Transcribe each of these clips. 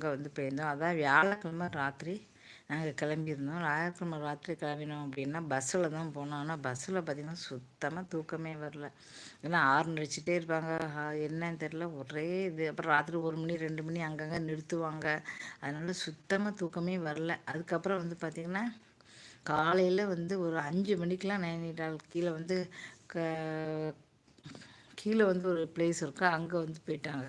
அங்கே வந்து போயிருந்தோம். அதான் வியாழக்கிழமை ராத்திரி நாங்கள் கிளம்பியிருந்தோம். வியாழக்கிழமை ராத்திரி கிளம்பினோம் அப்படின்னா பஸ்ஸில் தான் போனோம். ஆனால் பஸ்ஸில் பார்த்திங்கன்னா சுத்தமாக தூக்கமே வரல. ஏன்னா ஆறு அடிச்சுட்டே இருப்பாங்க. என்னன்னு தெரில ஒரே இது. அப்புறம் ராத்திரி ஒரு மணி ரெண்டு மணி அங்கங்கே நிறுத்துவாங்க. அதனால் சுத்தமாக தூக்கமே வரல. அதுக்கப்புறம் வந்து பார்த்திங்கன்னா காலையில் வந்து ஒரு அஞ்சு மணிக்கெலாம் நைனிடால் கீழே வந்து க கீழே வந்து ஒரு பிளேஸ் இருக்கு. அங்கே வந்து போயிட்டாங்க.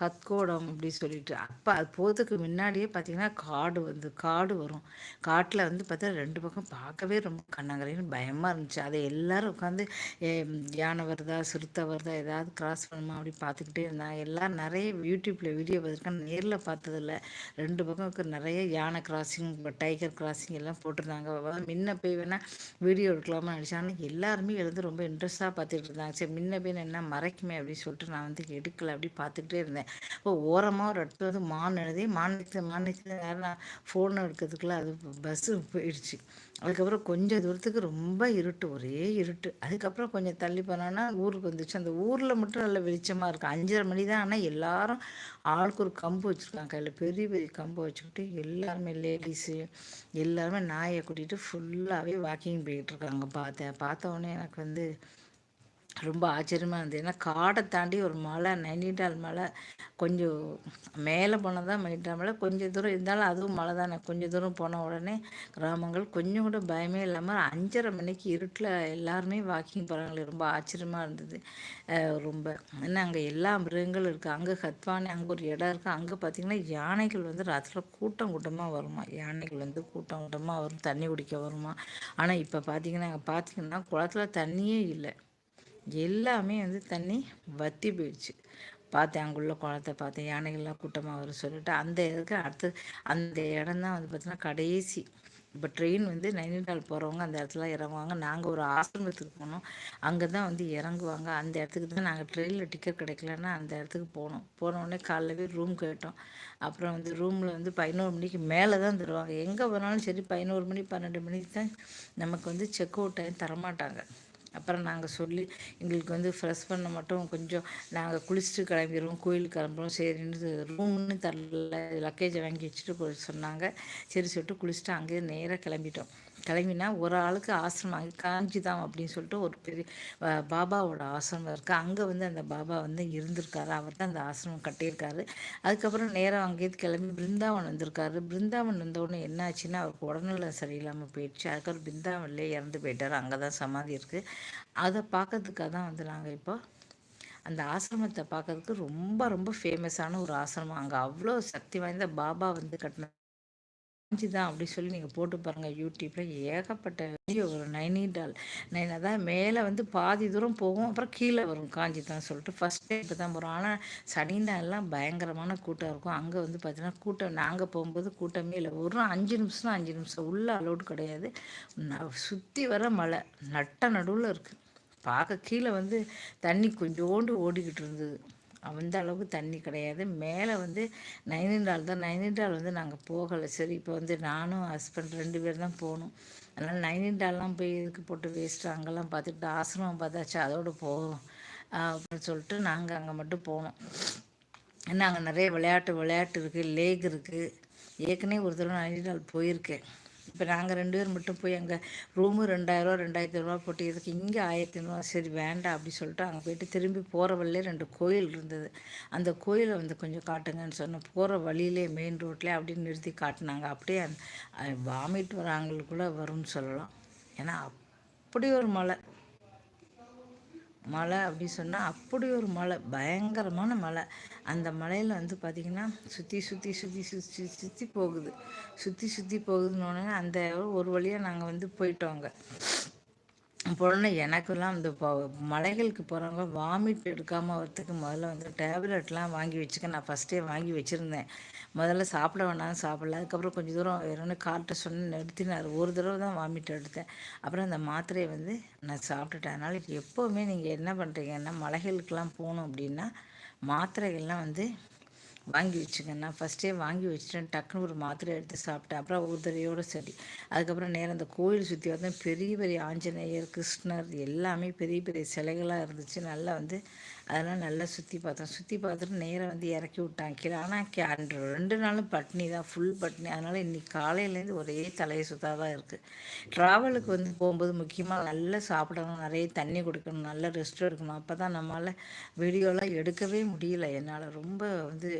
கத்கோடம் அப்படி சொல்லிட்டு. அப்போ அது போகிறதுக்கு முன்னாடியே பார்த்தீங்கன்னா காடு வந்து காடு வரும். காட்டில் வந்து பார்த்தா ரெண்டு பக்கம் பார்க்கவே ரொம்ப கண்ணங்கரைன்னு பயமாக இருந்துச்சு. அதை எல்லோரும் உட்காந்து யானை வருதா சிறுத்தை வருதா ஏதாவது கிராஸ் பண்ணுமா அப்படி பார்த்துக்கிட்டே இருந்தாங்க. எல்லோரும் நிறைய யூடியூப்பில் வீடியோ பார்த்துருக்கேன் நேரில் பார்த்ததில்ல. ரெண்டு பக்கம் நிறைய யானை கிராசிங் டைகர் கிராசிங் எல்லாம் போட்டிருந்தாங்க. முன்ன போய் வேணால் வீடியோ எடுக்கலாமா நினச்சாங்க எல்லாருமே எழுந்து ரொம்ப இன்ட்ரெஸ்ட்டாக பார்த்துட்டு இருந்தாங்க. சரி முன்ன போய் என்ன மறைக்குமே அப்படின்னு சொல்லிட்டு நான் வந்து எடுக்கலை அப்படி பார்த்துக்கிட்டே இருந்தேன். இப்போ ஓரமாக ஒரு இடத்துல வந்து மான் எழுதி மாநிலத்தில் மாநிலத்தில் நேரம் ஃபோன் எடுக்கிறதுக்குள்ள அது பஸ்ஸு போயிடுச்சு. அதுக்கப்புறம் கொஞ்சம் தூரத்துக்கு ரொம்ப இருட்டு ஒரே இருட்டு. அதுக்கப்புறம் கொஞ்சம் தள்ளி போனோன்னா ஊருக்கு வந்துச்சு. அந்த ஊரில் மட்டும் நல்ல வெளிச்சமாக இருக்கும். அஞ்சரை மணி தான். ஆனால் எல்லாரும் ஆளுக்கு ஒரு கம்பு வச்சுருக்காங்க. கையில் பெரிய பெரிய கம்பு வச்சுக்கிட்டு எல்லாருமே லேடிஸு எல்லாருமே நாயை கூட்டிகிட்டு ஃபுல்லாகவே வாக்கிங் போயிட்டுருக்காங்க பார்த்தேன் பார்த்த உடனே எனக்கு வந்து ரொம்ப ஆச்சரியமாக இருந்தது. ஏன்னா காடை தாண்டி ஒரு மலை நைனிடால் மலை கொஞ்சம் மேலே போனால் தான் நைனிடால் மலை. கொஞ்சம் தூரம் இருந்தாலும் அதுவும் மலை தானே. கொஞ்சம் தூரம் போன உடனே கிராமங்கள் கொஞ்சம் கூட பயமே இல்லாமல் அஞ்சரை மணிக்கு இருட்டில் எல்லாருமே வாக்கிங் போகிறாங்களே. ரொம்ப ஆச்சரியமாக இருந்தது. ரொம்ப. ஏன்னா அங்கே எல்லா மிருகங்களும் இருக்குது அங்கே ஹத்வானி அங்கே ஒரு இடம் இருக்குது அங்கே பார்த்திங்கன்னா யானைகள் வந்து ராத்திரியில் கூட்டம் கூட்டமாக வருமா? யானைகள் வந்து கூட்டம் கூட்டமாக வரும் தண்ணி குடிக்க வருமா? ஆனால் இப்போ பார்த்திங்கன்னா அங்கே பார்த்திங்கன்னா குளத்துல தண்ணியே இல்லை. எல்லாமே வந்து தண்ணி வற்றி போயிடுச்சு. பார்த்தேன் அங்குள்ள குளத்தை பார்த்தேன் யானைகள்லாம் கூட்டமாக வரும் சொல்லிட்டு. அந்த இதுக்கு அடுத்து அந்த இடம் தான் வந்து பார்த்தீங்கன்னா கடைசி. இப்போ ட்ரெயின் வந்து நைனிடால் போகிறவங்க அந்த இடத்துல இறங்குவாங்க. நாங்கள் ஒரு ஆசிரமத்துக்கு போனோம். அங்கே தான் வந்து இறங்குவாங்க. அந்த இடத்துக்கு தான் நாங்கள் ட்ரெயினில் டிக்கெட் கிடைக்கலன்னா அந்த இடத்துக்கு போனோம். போனோடனே காலைலவே ரூம் கேட்டோம். அப்புறம் வந்து ரூமில் வந்து பதினோரு மணிக்கு மேலே தான் தருவாங்க. எங்கே போனாலும் சரி பதினோரு மணி பன்னெண்டு மணிக்கு தான் நமக்கு வந்து செக் அவுட் டைம் தரமாட்டாங்க. அப்புறம் நாங்கள் சொல்லி எங்களுக்கு வந்து ஃப்ரெஷ் பண்ண மட்டும் கொஞ்சம் நாங்கள் குளிச்சுட்டு கிளம்பிடுவோம் கோயிலுக்கு கிளம்புறோம். சரின்னு ரூம்னு தரல. லக்கேஜை வாங்கி வச்சுட்டு சொன்னாங்க. சரி சொல்லிட்டு குளிச்சுட்டு அங்கேயே நேராக கிளம்பிட்டோம். கிளம்பினா ஒரு ஆளுக்கு ஆசிரமம் காஞ்சிதாம் அப்படின்னு சொல்லிட்டு ஒரு பெரிய பாபாவோட ஆசிரமம் இருக்குது அங்கே வந்து அந்த பாபா வந்து இருந்திருக்காரு. அவர் தான் அந்த ஆசிரமம் கட்டியிருக்காரு. அதுக்கப்புறம் நேரம் அங்கேயிருந்து கிளம்பி பிருந்தாவன் வந்திருக்காரு. பிருந்தாவன் வந்தவுடனே என்ன ஆச்சுன்னா அவருக்கு உடல்நிலை சரியில்லாமல் போயிடுச்சு. அதுக்கப்புறம் பிருந்தாவன்லேயே இறந்து போயிட்டார். அங்கே தான் சமாதி இருக்குது அதை பார்க்கறதுக்காக தான் வந்து நாங்கள் இப்போ அந்த ஆசிரமத்தை பார்க்கறதுக்கு ரொம்ப ரொம்ப ஃபேமஸான ஒரு ஆசிரமம். அங்கே அவ்வளோ சக்தி வாய்ந்த பாபா வந்து கட்டின காஞ்சி தான் அப்படி சொல்லி நீங்கள் போட்டு பாருங்கள் யூடியூப்பில் ஏகப்பட்ட வீடியோ வரும். நைனிடால் நைனா தான் மேலே வந்து பாதி தூரம் போகும். அப்புறம் கீழே வரும் காஞ்சி தான் சொல்லிட்டு. ஃபஸ்ட் டைம் இப்போ தான் போகிறோம் ஆனால் சனி நாள்லாம் பயங்கரமான கூட்டம் இருக்கும். அங்கே வந்து பார்த்தீங்கன்னா கூட்டம் நாங்கள் போகும்போது கூட்டமே இல்லை. ஒரு அஞ்சு நிமிஷம் அஞ்சு நிமிஷம். உள்ள அலோடு கிடையாது. சுற்றி வர மழை. நட்ட நடுவில் இருக்குது பார்க்க கீழே வந்து தண்ணி கொஞ்சோண்டு ஓடிக்கிட்டு இருந்தது. அந்த அளவுக்கு தண்ணி கிடையாது. மேலே வந்து நைனிடால் தான். நைனிடால் வந்து நாங்கள் போகலை. சரி இப்போ வந்து நானும் ஹஸ்பண்ட் ரெண்டு பேர் தான் போகணும். அதனால் நைனிடால்லாம் போய் இதுக்கு போட்டு வேஸ்ட்டு அங்கெல்லாம் பார்த்துட்டு ஆசிரமம் பார்த்தாச்சு அதோடு போகும் அப்படின்னு சொல்லிட்டு நாங்கள் அங்கே மட்டும் போனோம். நாங்கள் நிறைய விளையாட்டு விளையாட்டு இருக்குது லேக் இருக்குது ஏற்கனவே ஒரு தடவை நைனிடால் போயிருக்கேன். இப்போ நாங்கள் ரெண்டு பேர் மட்டும் போய் அங்கே ரூமு ரெண்டாயிரரூவா ரெண்டாயிரத்தி ரூபா போட்டு இதுக்கு இங்கே ஆயிரத்தி ஐநூறுவா சரி வேண்டாம் அப்படி சொல்லிட்டு அங்கே போயிட்டு திரும்பி போகிற வழியிலே ரெண்டு கோயில் இருந்தது. அந்த கோயிலை வந்து கொஞ்சம் காட்டுங்கன்னு சொன்னோம் போகிற வழியிலே மெயின் ரோட்லேயே அப்படின்னு நிறுத்தி காட்டினாங்க. அப்படியே வாமிட் வராங்களுக்குள்ளே வரும்னு சொல்லலாம். ஏன்னா அப்படி ஒரு மலை. மலை அப்படி சொன்னால் அப்படி ஒரு மலை பயங்கரமான மலை அந்த மலையில் வந்து பார்த்திங்கன்னா சுற்றி சுற்றி சுற்றி சுற்றி சுற்றி போகுது. சுற்றி சுற்றி போகுதுன்னு அந்த ஒரு வழியாக நாங்கள் வந்து போயிட்டோங்க பொண்ணு எனக்கெல்லாம் அந்த மலைகளுக்கு போகிறவங்க வாமிட் எடுக்காமல் வரத்துக்கு முதல்ல வந்து டேப்லெட்லாம் வாங்கி வச்சுக்க. நான் ஃபஸ்ட்டே வாங்கி வச்சுருந்தேன். முதல்ல சாப்பிட வேணாம் சாப்பிடல. அதுக்கப்புறம் கொஞ்சம் தூரம் வேணும்னு கார்ட்ட சொன்ன நிறுத்தினார் ஒரு தடவை தான் வாமிட் எடுத்தேன். அப்புறம் அந்த மாத்திரையை வந்து நான் சாப்பிட்டுட்டேன். அதனால் எப்போவுமே நீங்கள் என்ன பண்ணுறீங்கன்னா மலைகளுக்கெல்லாம் போகணும் அப்படின்னா மாத்திரைகள்லாம் வந்து வாங்கி வச்சுங்க நான் ஃபஸ்ட்டே வாங்கி வச்சுட்டேன். டக்குன்னு ஒரு மாத்திரை எடுத்து சாப்பிட்டேன். அப்புறம் ஒரு தடையோடு சரி. அதுக்கப்புறம் நேரம் அந்த கோயில் சுற்றி வந்தேன் பெரிய பெரிய ஆஞ்சநேயர் கிருஷ்ணர் எல்லாமே பெரிய பெரிய சிலைகளாக இருந்துச்சு. நல்லா வந்து அதெல்லாம் நல்லா சுற்றி பார்த்தோம். சுற்றி பார்த்துட்டு நேராக வந்து இறக்கி விட்டாங்க. கீழே ஆனால் கே அன்று ரெண்டு நாளும் பட்னி தான் ஃபுல் பட்னி அதனால் இன்றைக்கி காலையிலேருந்து ஒரே தலையை சுத்தாக தான் இருக்குது ட்ராவலுக்கு வந்து போகும்போது முக்கியமாக நல்லா சாப்பிடணும். நிறைய தண்ணி கொடுக்கணும். நல்லா ரெஸ்ட் எடுக்கணும். அப்போ தான் நம்மளால் வீடியோலாம் எடுக்கவே முடியல. என்னால் ரொம்ப வந்து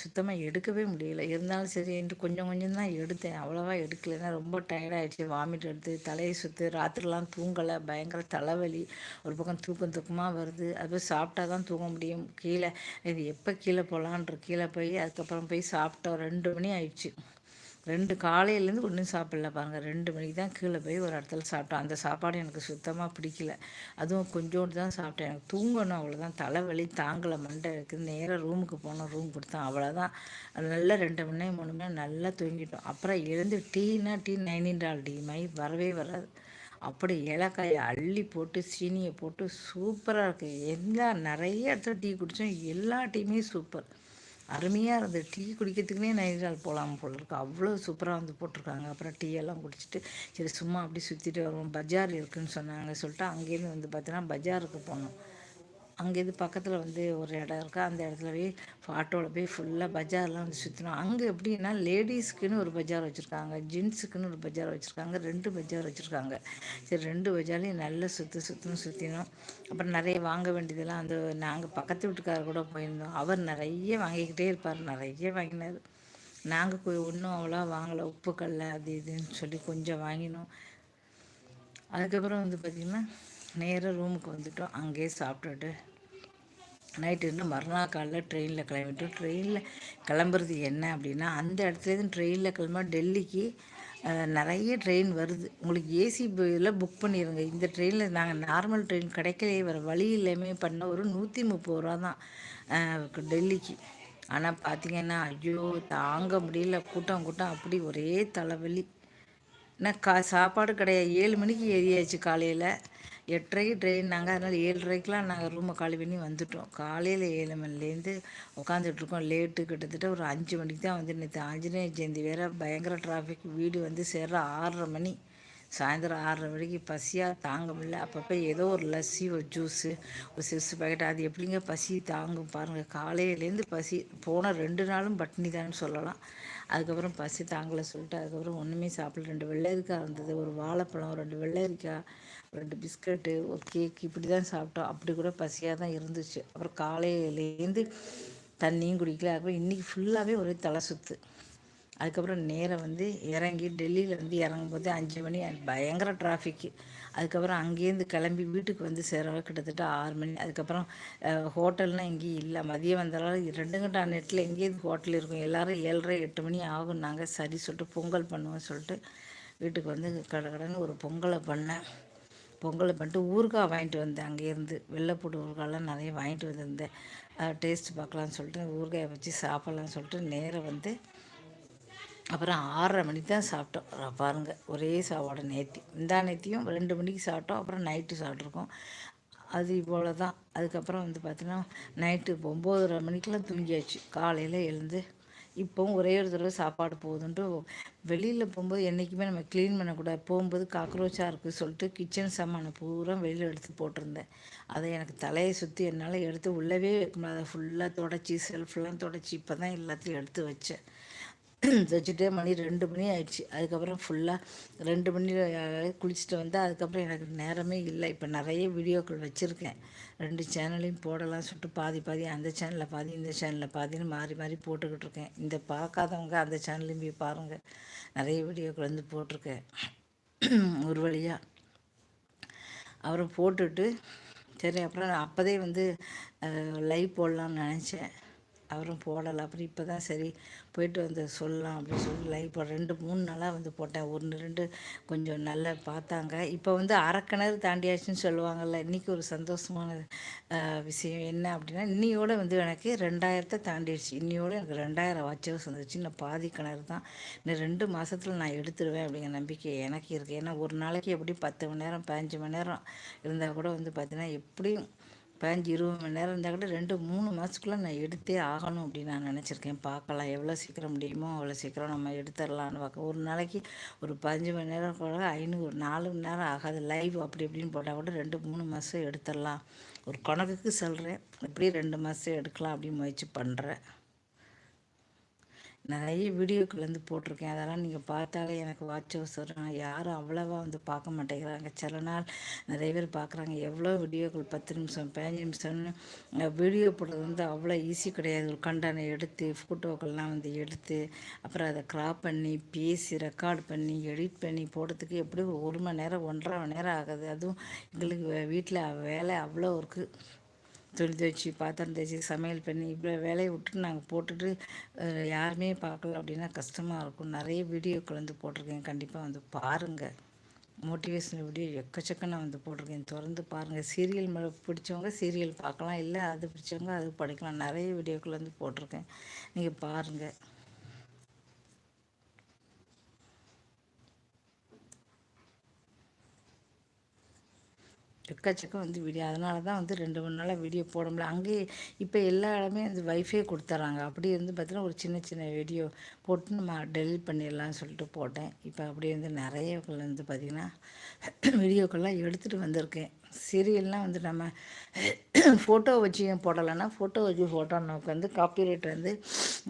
சுத்தமாக எடுக்கவே முடியல. இருந்தாலும் சரி என்று கொஞ்சம் கொஞ்சம் தான் எடுத்தேன். அவ்வளோவா எடுக்கலைன்னா ரொம்ப டயர்டாகிடுச்சு வாமிட் எடுத்து தலையை சுற்று ராத்திரிலாம் தூங்கலை. பயங்கர தலைவலி. ஒரு பக்கம் தூக்கம் தூக்கமாக வருது. அது சாப்பிட்டா தான் தூங்க முடியும். கீழே இது எப்போ கீழே போகலான்ற கீழே போய் அதுக்கப்புறம் போய் சாப்பிட்டோம். ரெண்டு மணி ஆயிடுச்சு. ரெண்டு காலையிலேருந்து ஒன்றும் சாப்பிடல பாருங்கள் ரெண்டு மணிக்கு தான் கீழே போய் ஒரு இடத்துல சாப்பிட்டோம். அந்த சாப்பாடு எனக்கு சுத்தமாக பிடிக்கல. அதுவும் கொஞ்சோண்டு தான் சாப்பிட்டேன். எனக்கு தூங்கணும் அவ்வளோதான் தலைவலி தாங்கலை மண்டை இருக்குது. நேராக ரூமுக்கு போனோம் ரூம் கொடுத்தோம். அவ்வளோதான் நல்லா ரெண்டு மணி நேரம் மூணு மணி நல்லா தூங்கிட்டோம். அப்புறம் எழுந்து டீனா டீ நைனின்றால் டீ. மாதிரி வரவே வராது. அப்படி ஏலக்காயை அள்ளி போட்டு சீனியை போட்டு சூப்பராக இருக்குது எல்லா நிறைய இடத்துல டீ குடித்தோம் எல்லா டீயுமே சூப்பர். அருமையாக இருந்தது. டீ குடிக்கிறதுக்குனே நைனிடால் போகலாம் போல இருக்கு. அவ்வளோ சூப்பராக வந்து போட்டிருக்காங்க. அப்புறம் டீ எல்லாம் குடிச்சிட்டு சரி சும்மா அப்படி சுற்றிட்டு வருவோம். பஜார் இருக்குதுன்னு சொன்னாங்க. சொல்லிட்டு அங்கேருந்து வந்து பார்த்தீங்கன்னா பஜாருக்கு போனோம். அங்கேருந்து பக்கத்தில் வந்து ஒரு இடம் இருக்கா. அந்த இடத்துல போய் ஆட்டோவில் போய் ஃபுல்லாக பஜார்லாம் வந்து சுற்றினோம் அங்கே எப்படின்னா லேடிஸ்க்குன்னு ஒரு பஜார் வச்சுருக்காங்க. ஜென்ஸுக்குன்னு ஒரு பஜார் வச்சுருக்காங்க. ரெண்டு பஜார் வச்சுருக்காங்க. சரி ரெண்டு பஜார்லையும் நல்லா சுற்று சுற்றுன்னு சுற்றினோம் அப்புறம் நிறைய வாங்க வேண்டியதெல்லாம் அந்த நாங்கள் பக்கத்து வீட்டுக்காரர் கூட போயிருந்தோம். அவர் நிறைய வாங்கிக்கிட்டே இருப்பார். நிறைய வாங்கினார். நாங்கள் போய் ஒன்றும் அவ்வளோ வாங்கலை. உப்பு கடல அது இதுன்னு சொல்லி கொஞ்சம் வாங்கினோம். அதுக்கப்புறம் வந்து பார்த்திங்கன்னா நேராக ரூமுக்கு வந்துட்டோம். அங்கேயே சாப்பிட்டுட்டு நைட்டு மறுநாள் காலையில் ட்ரெயினில் கிளம்பிட்டோம். ட்ரெயினில் கிளம்புறது என்ன அப்படின்னா அந்த இடத்துலேருந்து ட்ரெயினில் கிளம்ப டெல்லிக்கு நிறைய ட்ரெயின் வருது. உங்களுக்கு ஏசி இதில் புக் பண்ணிடுங்க இந்த ட்ரெயினில் நாங்கள் நார்மல் ட்ரெயின் கிடைக்கலையே வர வழி இல்லாமல் பண்ண ஒரு நூற்றி முப்பது ரூபா தான் டெல்லிக்கு. ஆனால் பார்த்தீங்கன்னா ஐயோ தாங்க முடியல. கூட்டம் கூட்டம். அப்படி ஒரே தலைவலி. என்ன கா சாப்பாடு கிடையாது ஏழு மணிக்கு ஏறியாச்சு காலையில். எட்டரைக்கு ட்ரெயின் நாங்கள் அதனால் ஏழரைக்கெலாம் நாங்கள் ரூமை காலி பண்ணி வந்துட்டோம். காலையில் ஏழு மணிலேருந்து உட்காந்துட்ருக்கோம் லேட்டு கிட்டத்தட்ட ஒரு அஞ்சு மணிக்கு தான் வந்து நேற்று ஆஞ்சநேய ஜெயந்தி வேறு பயங்கர டிராஃபிக் வீடு வந்து சேர்ற ஆறரை மணி. சாயந்தரம் ஆறரை மணிக்கு பசியாக தாங்க முடியல. அப்பப்போ ஏதோ ஒரு லஸ்ஸி ஒரு ஜூஸு ஒரு சிப்ஸ் பேக்கெட் அது எப்படிங்க பசி தாங்கும் பாருங்கள் காலையிலேருந்து பசி போன ரெண்டு நாளும் பட்னி தான் சொல்லலாம். அதுக்கப்புறம் பசி தாங்கலை சொல்லிட்டு அதுக்கப்புறம் ஒன்றுமே சாப்பிடல. ரெண்டு வெள்ளரிக்காய் இருந்தது ஒரு வாழைப்பழம் ரெண்டு வெள்ளரிக்காய் ரெண்டு பிஸ்கட்டு ஒரு கேக் இப்படி தான் சாப்பிட்டோம். அப்படி கூட பசியாக தான் இருந்துச்சு. அப்புறம் காலையிலேருந்து தண்ணியும் குடிக்கல. அதுக்கப்புறம் இன்றைக்கி ஃபுல்லாகவே ஒரே தலை சுற்று அதுக்கப்புறம் நேராக வந்து இறங்கி டெல்லியில் வந்து இறங்கும்போது அஞ்சு மணி பயங்கர டிராஃபிக்கு அதுக்கப்புறம் அங்கேருந்து கிளம்பி வீட்டுக்கு வந்து சேர கிட்டத்தட்ட ஆறு மணி அதுக்கப்புறம் ஹோட்டல்னால் எங்கேயும் இல்லை. மதியம் வந்தாலும் ரெண்டு கண்டா நெட்டில் எங்கேயும் ஹோட்டல் இருக்கும். எல்லோரும் ஏழரை எட்டு மணி ஆகும். நாங்கள் சரி சொல்லிட்டு பொங்கல் பண்ணுவோம் சொல்லிட்டு வீட்டுக்கு வந்து கடை கடைன்னு ஒரு பொங்கலை பண்ணேன் பொங்கலை பண்ணிட்டு ஊறுகாய் வாங்கிட்டு வந்தேன் அங்கேருந்து வெள்ளைப்பூடு ஊறுகாயெலாம் நிறைய வாங்கிட்டு வந்திருந்தேன். டேஸ்ட் பார்க்கலான்னு சொல்லிட்டு ஊறுகாயை வச்சு சாப்பிட்லான்னு சொல்லிட்டு நேராக வந்து அப்புறம் ஆறரை மணிக்கு தான் சாப்பிட்டோம். பாருங்கள் ஒரே சாப்பாடு நேத்தி. இந்த நேத்தியும் ரெண்டு மணிக்கு சாப்பிட்டோம். அப்புறம் நைட்டு சாப்பிட்ருக்கோம் அது போல் தான் அதுக்கப்புறம் வந்து பார்த்தீங்கன்னா நைட்டு ஒம்போதரை மணிக்கெலாம் தூங்கியாச்சு. காலையில் எழுந்து இப்போவும் ஒரே ஒரு தடவை சாப்பாடு போகுதுன்ட்டு வெளியில் போகும்போது என்றைக்குமே நம்ம க்ளீன் பண்ணக்கூடாது. போகும்போது காக்ரோச்சாக இருக்குது சொல்லிட்டு கிச்சன் சாமானை பூரா வெளியில் எடுத்து போட்டிருந்தேன். அதை எனக்கு தலையை சுற்றி என்னால் எடுத்து உள்ளவே வைக்க முடியாது ஃபுல்லாக தொடச்சி செல்ஃப்லாம் தொடச்சி இப்போ தான் எல்லாத்தையும் எடுத்து வச்சேன். வச்சுட்டே மணி ரெண்டு மணி ஆயிடுச்சு. அதுக்கப்புறம் ஃபுல்லாக ரெண்டு மணி குளிச்சுட்டு வந்தால் அதுக்கப்புறம் எனக்கு நேரமே இல்லை. இப்போ நிறைய வீடியோக்கள் வச்சுருக்கேன். ரெண்டு சேனலையும் போடலாம் சொல்லிட்டு பாதி பாதி அந்த சேனலில் பாதி இந்த சேனலில் பாதின்னு மாறி மாறி போட்டுக்கிட்டு இருக்கேன். இந்த பார்க்காதவங்க அந்த சேனலையும் போய் பாருங்கள் நிறைய வீடியோக்கள் வந்து போட்டிருக்கேன். ஒரு வழியாக அப்புறம் போட்டுட்டு சரி அப்புறம் அப்போதே வந்து லைவ் போடலான்னு நினச்சேன். அவரும் போடலை. அப்புறம் இப்போ தான் சரி போயிட்டு வந்து சொல்லலாம் அப்படின்னு சொல்லி இப்போ ரெண்டு மூணு நாளாக வந்து போட்டேன். ஒன்று ரெண்டு கொஞ்சம் நல்லா பார்த்தாங்க. இப்போ வந்து அரைக்கிணறு தாண்டியாச்சுன்னு சொல்லுவாங்கள்ல இன்றைக்கி ஒரு சந்தோஷமான விஷயம் என்ன அப்படின்னா இன்னையோட வந்து எனக்கு ரெண்டாயிரத்தை தாண்டிடுச்சு. இன்னையோட எனக்கு ரெண்டாயிரம் வாட்சர்ஸ் வந்துச்சு இன்னும் பாதி கிணறு தான். இன்னும் ரெண்டு மாதத்தில் நான் எடுத்துருவேன் அப்படிங்கிற நம்பிக்கை எனக்கு இருக்குது ஏன்னா ஒரு நாளைக்கு எப்படி பத்து மணி நேரம் பதினஞ்சு மணி நேரம் இருந்தால் கூட வந்து பார்த்திங்கன்னா எப்படியும் பதினஞ்சு இருபது மணி நேரம் இருந்தால் கூட ரெண்டு மூணு மாதத்துக்குள்ளே நான் எடுத்தே ஆகணும் அப்படின்னு நான் நினச்சிருக்கேன். பார்க்கலாம். எவ்வளோ சீக்கிரம் முடியுமோ அவ்வளோ சீக்கிரம் நம்ம எடுத்துடலான்னு பார்க்க. ஒரு நாளைக்கு ஒரு பதினஞ்சு மணி நேரம் கூட ஐநூறு நாலு மணி நேரம் ஆகாது. லைவ் அப்படி இப்படின்னு போட்டால் கூட ரெண்டு மூணு மாதம் எடுத்துடலாம். ஒரு கணக்குக்கு சொல்கிறேன் இப்படி ரெண்டு மாதம் எடுக்கலாம் அப்படின்னு முயற்சி பண்ணுறேன் நிறைய வீடியோக்கள் வந்து போட்டிருக்கேன். அதெல்லாம் நீங்கள் பார்த்தாலே எனக்கு வாட்ச் ஹவுஸ் வரும். யாரும் அவ்வளோவா வந்து பார்க்க மாட்டேங்கிறாங்க. சில நாள் நிறைய பேர் பார்க்குறாங்க. எவ்வளோ வீடியோக்கள்? பத்து நிமிஷம் பதினஞ்சு நிமிஷம்னு வீடியோ போடுறது வந்து அவ்வளோ ஈஸி கிடையாது. ஒரு கண்டனை எடுத்து ஃபோட்டோக்கள்லாம் வந்து எடுத்து அப்புறம் அதை க்ராப் பண்ணி பேசி ரெக்கார்ட் பண்ணி எடிட் பண்ணி போடுறதுக்கு எப்படியும் ஒரு மணி நேரம் ஒன்றரை மணி நேரம் ஆகுது. அதுவும் எங்களுக்கு வீட்டில் வேலை அவ்வளோ இருக்குது துணி தேய்ச்சி பாத்திரம் தேய்ச்சி சமையல் பண்ணி இவ்வளோ வேலையை விட்டுட்டு நாங்கள் போட்டுட்டு யாருமே பார்க்கல அப்படின்னா கஷ்டமாக இருக்கும். நிறைய வீடியோக்கள் வந்து போட்டிருக்கேன். கண்டிப்பாக வந்து பாருங்கள் மோட்டிவேஷனல் வீடியோ எக்கச்சக்க நான் வந்து போட்டிருக்கேன். திறந்து பாருங்கள் சீரியல் மேலே பிடிச்சவங்க சீரியல் பார்க்கலாம். இல்லை அது பிடிச்சவங்க அது படிக்கலாம். நிறைய வீடியோக்கள் வந்து போட்டிருக்கேன். நீங்கள் பாருங்கள் எக்கச்சக்கம் வந்து வீடியோ. அதனால தான் வந்து ரெண்டு மூணு நாளாக வீடியோ போட முடியல. அங்கேயே இப்போ எல்லா இடமே வந்து வைஃபை கொடுத்துட்றாங்க அப்படி இருந்து பார்த்தீங்கன்னா ஒரு சின்ன சின்ன வீடியோ போட்டு நம்ம டெலிட் பண்ணிடலாம்னு சொல்லிட்டு போட்டேன். இப்போ அப்படியே வந்து நிறைய வந்து பார்த்திங்கன்னா வீடியோக்கள்லாம் எடுத்துகிட்டு வந்திருக்கேன். சீரியல்லாம் வந்து நம்ம ஃபோட்டோ வச்சு போடலைன்னா ஃபோட்டோ வச்சு ஃபோட்டோ நமக்கு வந்து காப்பிரைட் வந்து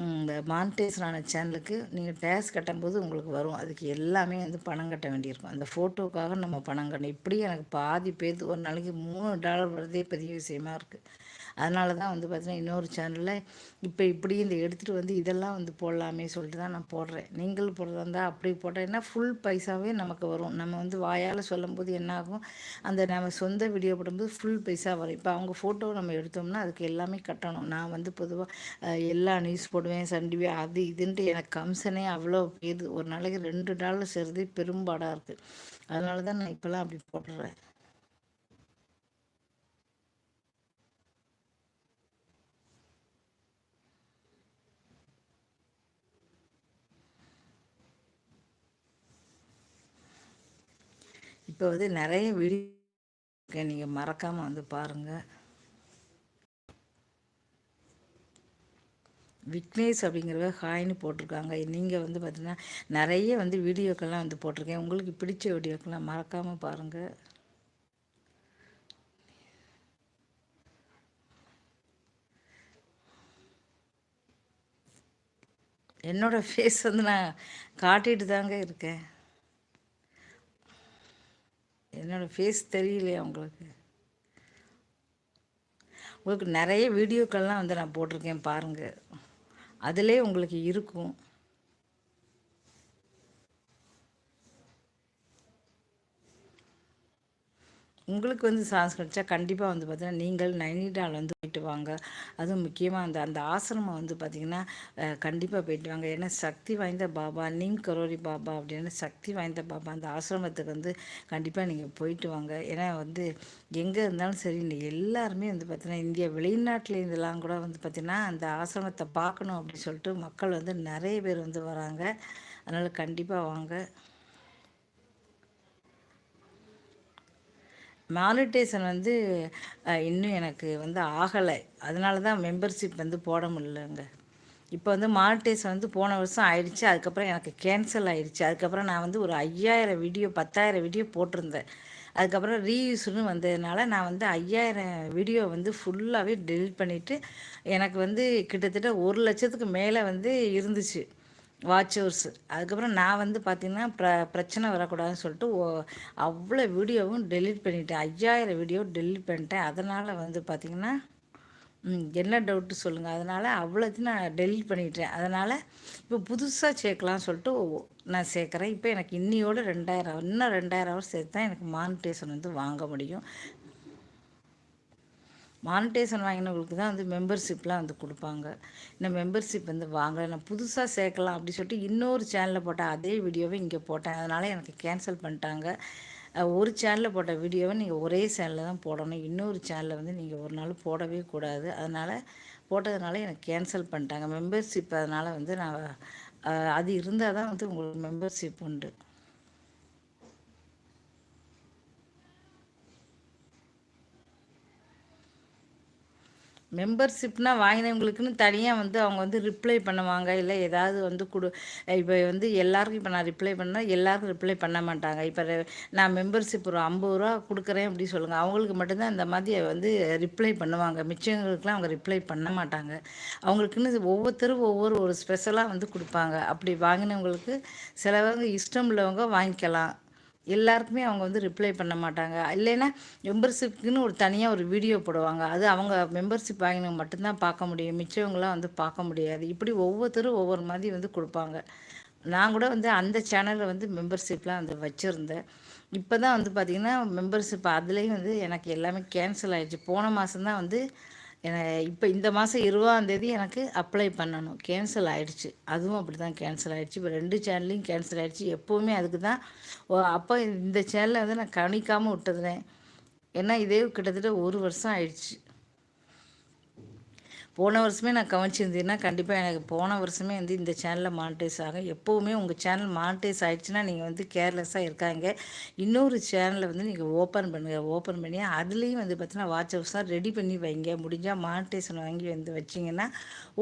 இந்த மானிட்டைசரான சேனலுக்கு நீங்கள் டேக்ஸ் கட்டும்போது உங்களுக்கு வரும். அதுக்கு எல்லாமே வந்து பணம் கட்ட வேண்டியிருக்கும். அந்த ஃபோட்டோக்காக நம்ம பணம் கட்டணும். இப்படி எனக்கு பாதி பேர் ஒரு நாளைக்கு மூணு டாலர் வரதே பெரிய விஷயமா இருக்குது அதனால தான் வந்து பார்த்தீங்கன்னா இன்னொரு சேனலில் இப்போ இப்படி இந்த எடுத்துகிட்டு வந்து இதெல்லாம் வந்து போடலாமே சொல்லிட்டு தான் நான் போடுறேன். நீங்கள் போடுறதா இருந்தால் அப்படி போட்டேன்னா ஃபுல் பைசாவே நமக்கு வரும். நம்ம வந்து வாயால் சொல்லும்போது என்னாகும் அந்த நம்ம சொந்த வீடியோ போடும்போது ஃபுல் பைசா வரும். இப்போ அவங்க ஃபோட்டோ நம்ம எடுத்தோம்னா அதுக்கு எல்லாமே கட்டணும். நான் வந்து பொதுவாக எல்லா நியூஸ் போடுவேன் சண்டிவே அது இதுன்ட்டு எனக்கு கம்சனே அவ்வளோ போயிடுது. ஒரு நாளைக்கு ரெண்டு டாலர் சேர்றது பெரும்பாடாக இருக்குது அதனால தான் நான் இப்போல்லாம் அப்படி போடுறேன். இப்போ வந்து நிறைய வீடியோ நீங்கள் மறக்காமல் வந்து பாருங்கள் விக்னேஷ் அப்படிங்கிறவ ஹாய்னு போட்டிருக்காங்க. நீங்கள் வந்து பார்த்தீங்கன்னா நிறைய வந்து வீடியோக்கெல்லாம் வந்து போட்டிருக்கேன். உங்களுக்கு பிடிச்ச வீடியோக்கெல்லாம் மறக்காமல் பாருங்கள் என்னோடய ஃபேஸ் வந்து நான் காட்டிட்டு தாங்க இருக்கேன். என்னோடய ஃபேஸ் தெரியலையா உங்களுக்கு. உங்களுக்கு நிறைய வீடியோக்கள்லாம் வந்து நான் போட்டிருக்கேன் பாருங்கள் அதிலே உங்களுக்கு இருக்கும். உங்களுக்கு வந்து சான்ஸ் கிடைச்சா கண்டிப்பாக வந்து பார்த்தீங்கன்னா நீங்கள் நைனிடால் வந்து போயிட்டு வாங்க. அதுவும் முக்கியமாக அந்த அந்த ஆசிரமம் வந்து பார்த்திங்கன்னா கண்டிப்பாக போயிட்டு வாங்க. ஏன்னா சக்தி வாய்ந்த பாபா நீம் கரோரி பாபா அப்படின்னு சக்தி வாய்ந்த பாபா அந்த ஆசிரமத்துக்கு வந்து கண்டிப்பாக நீங்கள் போயிட்டு வாங்க. ஏன்னா வந்து எங்கே இருந்தாலும் சரி நீங்கள் எல்லாருமே வந்து பார்த்திங்கன்னா இந்தியா வெளிநாட்டில் இருந்தெல்லாம் கூட வந்து பார்த்திங்கன்னா அந்த ஆசிரமத்தை பார்க்கணும் அப்படின்னு சொல்லிட்டு மக்கள் வந்து நிறைய பேர் வந்து வராங்க. அதனால் கண்டிப்பாக வாங்க. மாலிட்டேஷன் வந்து இன்னும் எனக்கு வந்து ஆகலை. அதனால தான் மெம்பர்ஷிப் வந்து போட முடியலங்க. இப்போ வந்து மானிட்டேஷன் வந்து போன வருஷம் ஆயிடுச்சு. அதுக்கப்புறம் எனக்கு கேன்சல் ஆயிடுச்சு. அதுக்கப்புறம் நான் வந்து ஒரு ஐயாயிரம் வீடியோ பத்தாயிரம் வீடியோ போட்டிருந்தேன். அதுக்கப்புறம் ரீயூஸ்னு வந்ததுனால நான் வந்து ஐயாயிரம் வீடியோ வந்து ஃபுல்லாகவே டெலிட் பண்ணிவிட்டு எனக்கு வந்து கிட்டத்தட்ட ஒரு லட்சத்துக்கு மேலே வந்து இருந்துச்சு. வாட்ச் ஹவர்ஸ் அதுக்கப்புறம் நான் வந்து பார்த்திங்கன்னா ப்ர பிரச்சனை வரக்கூடாதுன்னு சொல்லிட்டு ஓ அவ்வளோ வீடியோவும் டெலிட் பண்ணிட்டேன். ஐயாயிரம் வீடியோ டெலிட் பண்ணிட்டேன். அதனால் வந்து பார்த்திங்கன்னா என்ன டவுட்டு சொல்லுங்கள் அதனால் அவ்வளோத்தையும் நான் டெலிட் பண்ணிட்டேன். அதனால் இப்போ புதுசாக சேர்க்கலாம்னு சொல்லிட்டு நான் சேர்க்குறேன். இப்போ எனக்கு இன்னியோடு ரெண்டாயிரம் இன்னும் ரெண்டாயிரம் ஹவர் சேர்த்து தான் எனக்கு மானிட்டேஷன் வந்து வாங்க முடியும். மானிட்டேஷன் வாங்கினவங்களுக்கு தான் வந்து மெம்பர்ஷிப்லாம் வந்து கொடுப்பாங்க. இந்த மெம்பர்ஷிப் வந்து வாங்கலை நான் புதுசாக சேர்க்கலாம் அப்படி சொல்லிட்டு இன்னொரு சேனலில் போட்டால் அதே வீடியோவை இங்கே போட்டேன். அதனால் எனக்கு கேன்சல் பண்ணிட்டாங்க. ஒரு சேனலில் போட்ட வீடியோவை நீங்கள் ஒரே சேனலில் தான் போடணும். இன்னொரு சேனலில் வந்து நீங்கள் ஒரு நாள் போடவே கூடாது. அதனால் போட்டதுனால எனக்கு கேன்சல் பண்ணிட்டாங்க. மெம்பர்ஷிப் அதனால் வந்து நான் அது இருந்தால் தான் வந்து உங்களுக்கு மெம்பர்ஷிப் உண்டு. மெம்பர்ஷிப்னால் வாங்கினவங்களுக்குன்னு தனியாக வந்து அவங்க வந்து ரிப்ளை பண்ணுவாங்க. இல்லை ஏதாவது வந்து கொடு இப்போ வந்து எல்லாருக்கும் இப்போ நான் ரிப்ளை பண்ணால் எல்லாருக்கும் ரிப்ளை பண்ண மாட்டாங்க. இப்போ நான் மெம்பர்ஷிப் ஒரு ஐம்பது ரூபா கொடுக்குறேன் அப்படி சொல்லுங்கள் அவங்களுக்கு மட்டும்தான் இந்த மாதிரி வந்து ரிப்ளை பண்ணுவாங்க. மிச்சவங்களுக்குலாம் அவங்க ரிப்ளை பண்ண மாட்டாங்க. அவங்களுக்குன்னு ஒவ்வொருத்தரும் ஒவ்வொரு ஒரு ஸ்பெஷலாக வந்து கொடுப்பாங்க. அப்படி வாங்கினவங்களுக்கு சிலவங்க இஷ்டம் உள்ளவங்க வாங்கிக்கலாம். எல்லாருக்குமே அவங்க வந்து ரிப்ளை பண்ண மாட்டாங்க. இல்லைன்னா மெம்பர்ஷிப்புக்குன்னு ஒரு தனியாக ஒரு வீடியோ போடுவாங்க. அது அவங்க மெம்பர்ஷிப் வாங்கினவங்க மட்டும்தான் பார்க்க முடியும். மிச்சவங்களாம் வந்து பார்க்க முடியாது. இப்படி ஒவ்வொருத்தரும் ஒவ்வொரு மாதிரி வந்து கொடுப்பாங்க. நான் கூட வந்து அந்த சேனலில் வந்து மெம்பர்ஷிப்லாம் வந்து வச்சுருந்தேன். இப்போ தான் வந்து பார்த்திங்கன்னா மெம்பர்ஷிப் அதுலேயும் வந்து எனக்கு எல்லாமே கேன்சல் ஆகிடுச்சு போன மாதம் தான் வந்து இப்போ இந்த மாதம் இருபதாந்தேதி எனக்கு அப்ளை பண்ணணும். கேன்சல் ஆகிடுச்சு அதுவும் அப்படி தான் கேன்சல் ஆகிடுச்சு இப்போ ரெண்டு சேனல்லையும் கேன்சல் ஆகிடுச்சு எப்போவுமே அதுக்கு தான் அப்போ இந்த சேனலை வந்து நான் கவனிக்காமல் விட்டதுனேன். ஏன்னா இதே கிட்டத்தட்ட ஒரு வருஷம் ஆயிடுச்சு. போன வருஷமே நான் கவனிச்சிருந்தீங்கன்னா கண்டிப்பாக எனக்கு போன வருஷமே வந்து இந்த சேனலில் மானிட்டைஸ் ஆகும் எப்போவுமே உங்கள் சேனல் மானிட்டைஸ் ஆகிடுச்சுன்னா நீங்கள் வந்து கேர்லெஸ்ஸாக இருக்காங்க. இன்னொரு சேனலை வந்து நீங்கள் ஓப்பன் பண்ணுங்கள் ஓப்பன் பண்ணி அதுலேயும் வந்து பார்த்தீங்கன்னா வாட்ச் ஹவுஸாக ரெடி பண்ணி வைங்க. முடிஞ்சால் மானிட்டேஷன் வாங்கி வந்து வச்சிங்கன்னா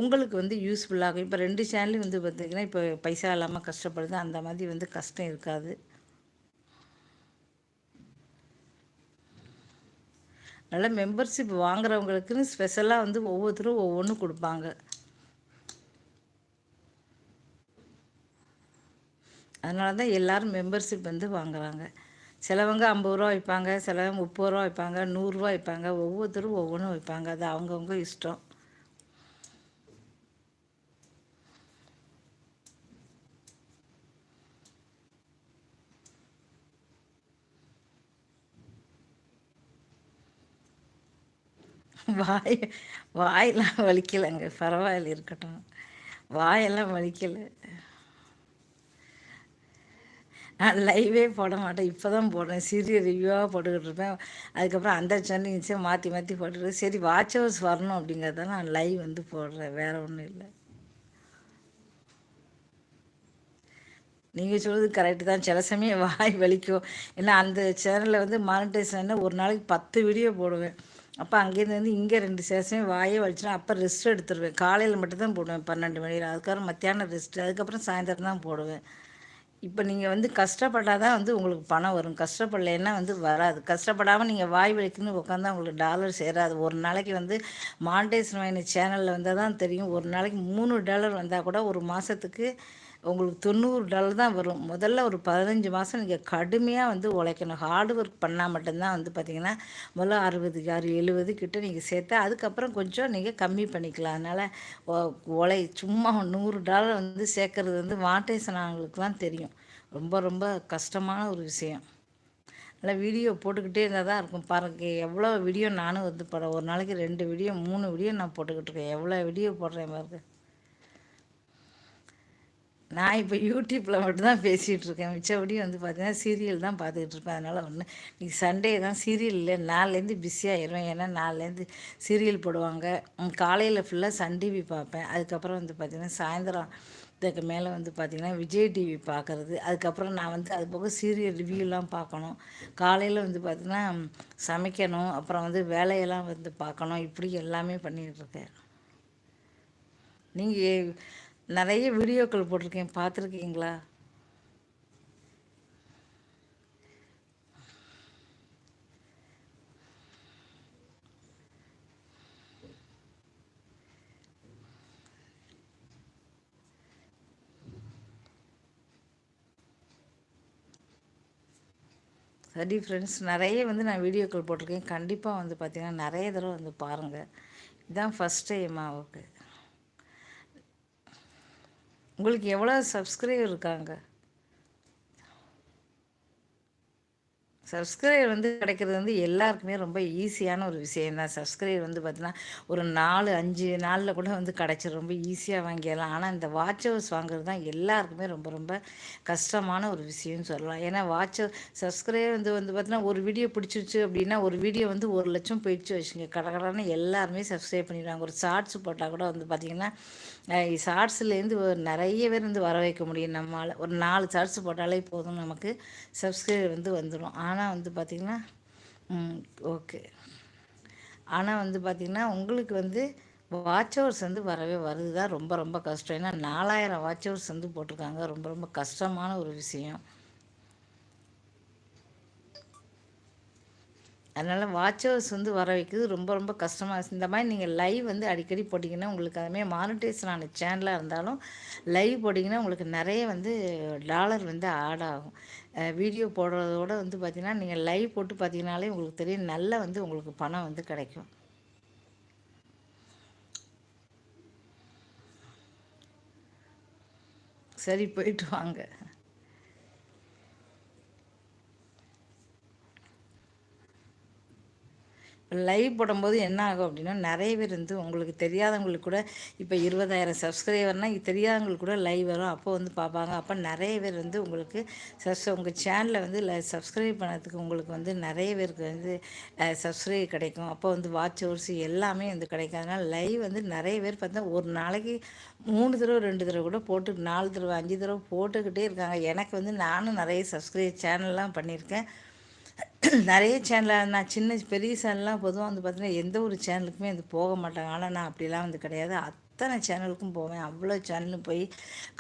உங்களுக்கு வந்து யூஸ்ஃபுல்லாகும் இப்போ ரெண்டு சேனலையும் வந்து பார்த்திங்கன்னா இப்போ பைசா இல்லாமல் கஷ்டப்படுது அந்த மாதிரி வந்து கஷ்டம் இருக்காது. நல்ல மெம்பர்ஷிப் வாங்குறவங்களுக்குன்னு ஸ்பெஷலாக வந்து ஒவ்வொருத்தரும் ஒவ்வொன்றும் கொடுப்பாங்க. அதனால தான் எல்லோரும் மெம்பர்ஷிப் வந்து வாங்குறாங்க. சிலவங்க ஐம்பது ரூபா வைப்பாங்க சிலவங்க முப்பது ரூபா வைப்பாங்க நூறுரூவா வைப்பாங்க ஒவ்வொருத்தரும் ஒவ்வொன்றும் வைப்பாங்க. அது அவங்கவுங்க இஷ்டம். வாய் வாயெல்லாம் வலிக்கலைங்க. பரவாயில்ல இருக்கட்டும். வாயெல்லாம் வலிக்கலை. நான் லைவே போட மாட்டேன். இப்போ தான் போடுறேன். சிறிய ரிவ்யூவாக போட்டுக்கிட்டு இருப்பேன். அதுக்கப்புறம் அந்த சேனல் மாற்றி மாற்றி போட்டுட்டு சரி வாட்ச் ஹவர்ஸ் வரணும் அப்படிங்கிறத நான் லைவ் வந்து போடுறேன். வேறு ஒன்றும் இல்லை. நீங்கள் சொல்கிறது கரெக்டு தான். சில சமயம் வாய் வலிக்கும். ஏன்னா அந்த சேனலில் வந்து மானிட்டைஸ் ஒரு நாளைக்கு பத்து வீடியோ போடுவேன். அப்போ அங்கேருந்து இங்கே ரெண்டு சேசமே வாயே வலிச்சிடும் அப்போ ரெஸ்ட் எடுத்துருவேன். காலையில் மட்டும்தான் போடுவேன். பன்னெண்டு மணியில் அதுக்கப்புறம் மத்தியானம் ரெஸ்ட்டு அதுக்கப்புறம் சாயந்தரம் தான் போடுவேன். இப்போ நீங்கள் வந்து கஷ்டப்பட்டால் தான் வந்து உங்களுக்கு பணம் வரும். கஷ்டப்படலைன்னா வந்து வராது. கஷ்டப்படாமல் நீங்கள் வாய் வலிக்குன்னு உட்காந்தா உங்களுக்கு டாலர் சேராது. ஒரு நாளைக்கு வந்து மாண்டேஷன் வாங்கின சேனலில் வந்தால் தான் தெரியும். ஒரு நாளைக்கு மூணு டாலர் வந்தால் கூட ஒரு மாதத்துக்கு உங்களுக்கு தொண்ணூறு டாலர் தான் வரும். முதல்ல ஒரு பதினஞ்சு மாதம் நீங்கள் கடுமையாக வந்து உழைக்கணும். ஹார்ட் ஒர்க் பண்ணால் மட்டும்தான் வந்து பார்த்திங்கன்னா முதல்ல அறுபது ஆறு எழுபது கிட்ட நீங்கள் சேர்த்து அதுக்கப்புறம் கொஞ்சம் நீங்கள் கம்மி பண்ணிக்கலாம். அதனால் உழை சும்மா நூறு டாலர் வந்து சேர்க்குறது வந்து மாட்டேசன் தான் தெரியும். ரொம்ப ரொம்ப கஷ்டமான ஒரு விஷயம். நல்லா வீடியோ போட்டுக்கிட்டே இருந்தால் தான் இருக்கும். பாருங்க எவ்வளோ வீடியோ நானும் வந்து போடுறேன் ஒரு நாளைக்கு ரெண்டு வீடியோ மூணு வீடியோ நான் போட்டுக்கிட்டு இருக்கேன். எவ்வளோ வீடியோ போடுறேன் பாருங்க. நான் இப்போ யூடியூப்பில் மட்டும்தான் பேசிகிட்டு இருக்கேன். மிச்சபடி வந்து பார்த்தீங்கன்னா சீரியல் தான் பார்த்துக்கிட்டு இருப்பேன். அதனால் ஒன்று இன்றைக்கி சண்டே தான் சீரியல் இல்லை. நாலுலேருந்து பிஸியாகிடுவேன் ஏன்னா நாலுலேருந்து சீரியல் போடுவாங்க. காலையில் ஃபுல்லாக சன் டிவி பார்ப்பேன். அதுக்கப்புறம் வந்து பார்த்திங்கன்னா சாயந்தரம் இதுக்கு மேலே வந்து பார்த்திங்கன்னா விஜய் டிவி பார்க்குறது அதுக்கப்புறம் நான் வந்து அது போக சீரியல் ரிவ்யூலாம் பார்க்கணும். காலையில் வந்து பார்த்திங்கன்னா சமைக்கணும். அப்புறம் வந்து வேலையெல்லாம் வந்து பார்க்கணும். இப்படி எல்லாமே பண்ணிகிட்ருக்கேன் நீங்கள் நிறைய வீடியோக்கள் போட்டிருக்கேன். பார்த்துருக்கீங்களா? சரி ஃப்ரெண்ட்ஸ் நிறைய வந்து நான் வீடியோக்கள் போட்டிருக்கேன். கண்டிப்பாக வந்து பார்த்திங்கன்னா நிறைய தடவை வந்து பாருங்கள் இதுதான் ஃபஸ்ட் டைம் அவருக்கு உங்களுக்கு எவ்வளோ சப்ஸ்கிரைபர் இருக்காங்க? சப்ஸ்கிரைபர் வந்து கிடைக்கிறது வந்து எல்லாருக்குமே ரொம்ப ஈஸியான ஒரு விஷயம் தான் சப்ஸ்கிரைபர் வந்து பார்த்தீங்கன்னா ஒரு நாலு அஞ்சு நாளில் கூட வந்து கிடச்சி ரொம்ப ஈஸியாக வாங்கிடலாம். ஆனால் இந்த வாட்ச் ஹவர்ஸ் வாங்குறது தான் எல்லாருக்குமே ரொம்ப ரொம்ப கஷ்டமான ஒரு விஷயம்னு சொல்லலாம். ஏன்னா வாட்ச் சப்ஸ்கிரைபர் வந்து வந்து பார்த்தீங்கன்னா ஒரு வீடியோ பிடிச்சிருச்சு அப்படின்னா ஒரு வீடியோ வந்து ஒரு லட்சம் போயிடுச்சு வச்சுங்க கடற்கடன்னு எல்லாருமே சப்ஸ்கிரைப் பண்ணிடுவாங்க. ஒரு ஷார்ட்ஸ் போட்டால் கூட வந்து பார்த்திங்கன்னா ஷார்ட்ஸ்லேருந்து நிறைய பேர் வந்து வர வைக்க முடியும் நம்மளால் ஒரு நாலு ஷார்ட்ஸ் போட்டாலே போதும் நமக்கு. சப்ஸ்கிரைபர் வந்து வந்துடும் ஆனால் வந்து பார்த்திங்கன்னா ஓகே ஆனால் வந்து பார்த்திங்கன்னா உங்களுக்கு வந்து வாட்ச் ஹவர்ஸ் வந்து வரவே வருது தான் ரொம்ப ரொம்ப கஷ்டம். ஏன்னா நாலாயிரம் வாட்ச் ஹவர்ஸ் வந்து போட்டிருக்காங்க. ரொம்ப ரொம்ப கஷ்டமான ஒரு விஷயம். அதனால் வாட்ச் வந்து வர வைக்கிறது ரொம்ப ரொம்ப கஷ்டமாக இந்த மாதிரி நீங்கள் லைவ் வந்து அடிக்கடி போட்டிங்கன்னா உங்களுக்கு அதுமாதிரி மானிட்டேஷன் ஆன சேனலாக இருந்தாலும் லைவ் போட்டிங்கன்னா உங்களுக்கு நிறைய வந்து டாலர் வந்து ஆட் ஆகும். வீடியோ போடுறதோட வந்து பார்த்திங்கன்னா நீங்கள் லைவ் போட்டு பார்த்தீங்கனாலே உங்களுக்கு தெரியும் நல்ல வந்து உங்களுக்கு பணம் வந்து கிடைக்கும். சரி போயிட்டு வாங்க. லைவ் போடும்போது என்ன ஆகும் அப்படின்னா நிறைய பேர் வந்து உங்களுக்கு தெரியாதவங்களுக்கு கூட இப்போ இருபதாயிரம் சப்ஸ்கிரைபர்னால் தெரியாதவங்களுக்கு கூட லைவ் வரும். அப்போ வந்து பார்ப்பாங்க. அப்போ நிறைய பேர் வந்து உங்களுக்கு சப்ஸ் உங்கள் சேனலை வந்து சப்ஸ்கிரைப் பண்ணதுக்கு உங்களுக்கு வந்து நிறைய பேருக்கு வந்து சப்ஸ்கிரைப் கிடைக்கும். அப்போ வந்து வாட்ச் ஹவர்ஸ் எல்லாமே வந்து கிடைக்கும். அதனால் லைவ் வந்து நிறைய பேர் பார்த்தா ஒரு நாளைக்கு மூணு தடவை ரெண்டு தடவை கூட போட்டு நாலு தடவை அஞ்சு தடவை போட்டுக்கிட்டே இருக்காங்க. எனக்கு வந்து நானும் நிறைய சப்ஸ்கிரைப் சேனல்லாம் பண்ணியிருக்கேன். நிறைய சேனலில் நான் சின்ன பெரிய சேனல்லாம் பொதுவாக வந்து பார்த்தீங்கன்னா எந்த ஒரு சேனலுக்குமே வந்து போக மாட்டாங்க ஆனால் நான் அப்படிலாம் வந்து கிடையாது. அத்தனை சேனலுக்கும் போவேன். அவ்வளோ சேனலும் போய்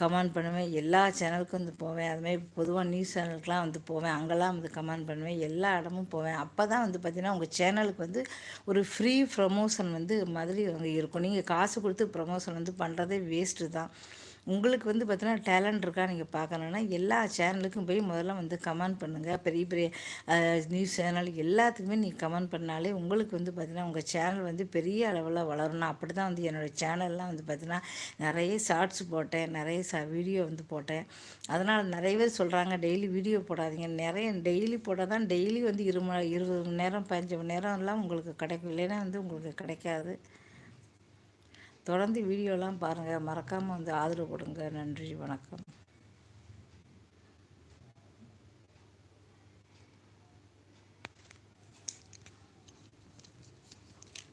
கமெண்ட் பண்ணுவேன். எல்லா சேனலுக்கும் வந்து போவேன். அதுமாதிரி பொதுவாக நியூஸ் சேனலுக்குலாம் வந்து போவேன். அங்கெல்லாம் வந்து கமெண்ட் பண்ணுவேன். எல்லா இடமும் போவேன். அப்போ தான் வந்து பார்த்திங்கன்னா உங்கள் சேனலுக்கு வந்து ஒரு ஃப்ரீ ப்ரமோஷன் வந்து மாதிரி அங்கே இருக்கும். நீங்கள் காசு கொடுத்து ப்ரமோஷன் வந்து பண்ணுறதே வேஸ்ட்டு தான். உங்களுக்கு வந்து பார்த்தீங்கன்னா டேலண்ட் இருக்கா நீங்கள் பார்க்கணுன்னா எல்லா சேனலுக்கும் போய் முதல்ல வந்து கமெண்ட் பண்ணுங்கள் பெரிய பெரிய நியூஸ் சேனல் எல்லாத்துக்குமே நீங்கள் கமெண்ட் பண்ணாலே உங்களுக்கு வந்து பார்த்திங்கன்னா உங்கள் சேனல் வந்து பெரிய அளவில் வளரணும். அப்படி தான் வந்து என்னோடய சேனல்லாம் வந்து பார்த்திங்கன்னா நிறைய ஷார்ட்ஸ் போட்டேன் நிறைய ச வீடியோ வந்து போட்டேன். அதனால் நிறைய பேர் சொல்கிறாங்க டெய்லி வீடியோ போடாதீங்க. நிறைய டெய்லி போட்டால் தான் டெய்லி வந்து இரு இருபது மணி நேரம் பதினஞ்சு மணி நேரம்லாம் உங்களுக்கு கிடைக்கும். இல்லைன்னா வந்து உங்களுக்கு கிடைக்காது. தொடர்ந்து வீடியோலாம் பாருங்கள் மறக்காமல் வந்து ஆதரவு கொடுங்க. நன்றி. வணக்கம்.